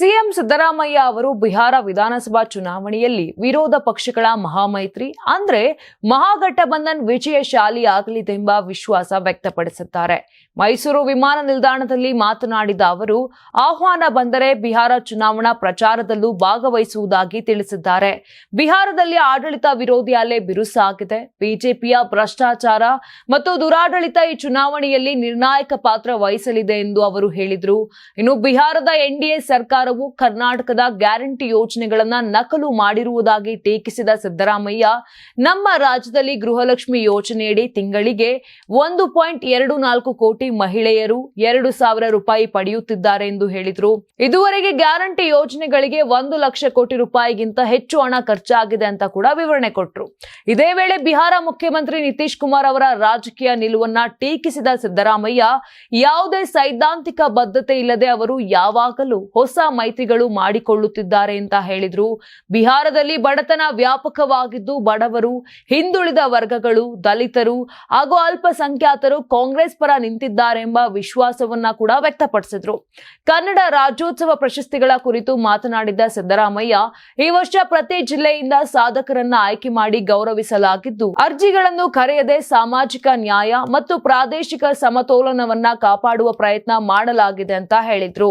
CM Siddaramaiah ಅವರು ಬಿಹಾರ ವಿಧಾನಸಭಾ ಚುನಾವಣೆಯಲ್ಲಿ ವಿರೋಧ ಪಕ್ಷಗಳ ಮಹಾಮೈತ್ರಿ, ಅಂದ್ರೆ ಮಹಾಗಠಬಂಧನ್ ವಿಜಯಶಾಲಿ ಆಗಲಿದೆ ಎಂಬ ವಿಶ್ವಾಸ ವ್ಯಕ್ತಪಡಿಸಿದ್ದಾರೆ. ಮೈಸೂರು ವಿಮಾನ ನಿಲ್ದಾಣದಲ್ಲಿ ಮಾತನಾಡಿದ ಅವರು, ಆಹ್ವಾನ ಬಂದರೆ ಬಿಹಾರ ಚುನಾವಣಾ ಪ್ರಚಾರದಲ್ಲೂ ಭಾಗವಹಿಸುವುದಾಗಿ ತಿಳಿಸಿದ್ದಾರೆ. ಬಿಹಾರದಲ್ಲಿ ಆಡಳಿತ ವಿರೋಧಿ ಅಲೆ ಬಿರುಸಾಗಿದೆ. ಬಿಜೆಪಿಯ ಭ್ರಷ್ಟಾಚಾರ ಮತ್ತು ದುರಾಡಳಿತ ಈ ಚುನಾವಣೆಯಲ್ಲಿ ನಿರ್ಣಾಯಕ ಪಾತ್ರ ವಹಿಸಲಿದೆ ಎಂದು ಅವರು ಹೇಳಿದರು. ಇನ್ನು ಬಿಹಾರದ ಎನ್ಡಿಎ ಸರ್ಕಾರವು ಕರ್ನಾಟಕದ ಗ್ಯಾರಂಟಿ ಯೋಜನೆಗಳನ್ನ ನಕಲು ಮಾಡಿರುವುದಾಗಿ ಟೀಕಿಸಿದ ಸಿದ್ದರಾಮಯ್ಯ, ನಮ್ಮ ರಾಜ್ಯದಲ್ಲಿ ಗೃಹಲಕ್ಷ್ಮಿ ಯೋಜನೆಯಡಿ ತಿಂಗಳಿಗೆ ಒಂದು ಪಾಯಿಂಟ್ ಎರಡು ನಾಲ್ಕು ಕೋಟಿ ಮಹಿಳೆಯರು ಎರಡು ಸಾವಿರ ರೂಪಾಯಿ ಪಡೆಯುತ್ತಿದ್ದಾರೆ ಎಂದು ಹೇಳಿದರು. ಇದುವರೆಗೆ ಗ್ಯಾರಂಟಿ ಯೋಜನೆಗಳಿಗೆ ಒಂದು ಲಕ್ಷ ಕೋಟಿ ರೂಪಾಯಿಗಿಂತ ಹೆಚ್ಚು ಹಣ ಖರ್ಚಾಗಿದೆ ಅಂತ ಕೂಡ ವಿವರಣೆ ಕೊಟ್ಟರು ಇದೇ ವೇಳೆ ಬಿಹಾರ ಮುಖ್ಯಮಂತ್ರಿ ನಿತೀಶ್ ಕುಮಾರ್ ಅವರ ರಾಜಕೀಯ ನಿಲುವನ್ನ ಟೀಕಿಸಿದ ಸಿದ್ದರಾಮಯ್ಯ, ಯಾವುದೇ ಸೈದ್ಧಾಂತಿಕ ಬದ್ಧತೆ ಇಲ್ಲದೆ ಅವರು ಯಾವಾಗಲೂ ಹೊಸ ಮೈತ್ರಿಗಳು ಮಾಡಿಕೊಳ್ಳುತ್ತಿದ್ದಾರೆ ಅಂತ ಹೇಳಿದ್ರು. ಬಿಹಾರದಲ್ಲಿ ಬಡತನ ವ್ಯಾಪಕವಾಗಿದ್ದು ಬಡವರು, ಹಿಂದುಳಿದ ವರ್ಗಗಳು, ದಲಿತರು ಹಾಗೂ ಅಲ್ಪಸಂಖ್ಯಾತರು ಕಾಂಗ್ರೆಸ್ ಪರ ನಿಂತಿದ್ದಾರೆ ಎಂಬ ವಿಶ್ವಾಸವನ್ನ ಕೂಡ ವ್ಯಕ್ತಪಡಿಸಿದ್ರು. ಕನ್ನಡ ರಾಜ್ಯೋತ್ಸವ ಪ್ರಶಸ್ತಿಗಳ ಕುರಿತು ಮಾತನಾಡಿದ ಸಿದ್ದರಾಮಯ್ಯ, ಈ ವರ್ಷ ಪ್ರತಿ ಜಿಲ್ಲೆಯಿಂದ ಸಾಧಕರನ್ನ ಆಯ್ಕೆ ಮಾಡಿ ಗೌರವಿಸಲಾಗಿದ್ದು, ಅರ್ಜಿಗಳನ್ನು ಕರೆಯದೆ ಸಾಮಾಜಿಕ ನ್ಯಾಯ ಮತ್ತು ಪ್ರಾದೇಶಿಕ ಸಮತೋಲನವನ್ನ ಕಾಪಾಡುವ ಪ್ರಯತ್ನ ಮಾಡಲಾಗಿದೆ ಅಂತ ಹೇಳಿದ್ರು.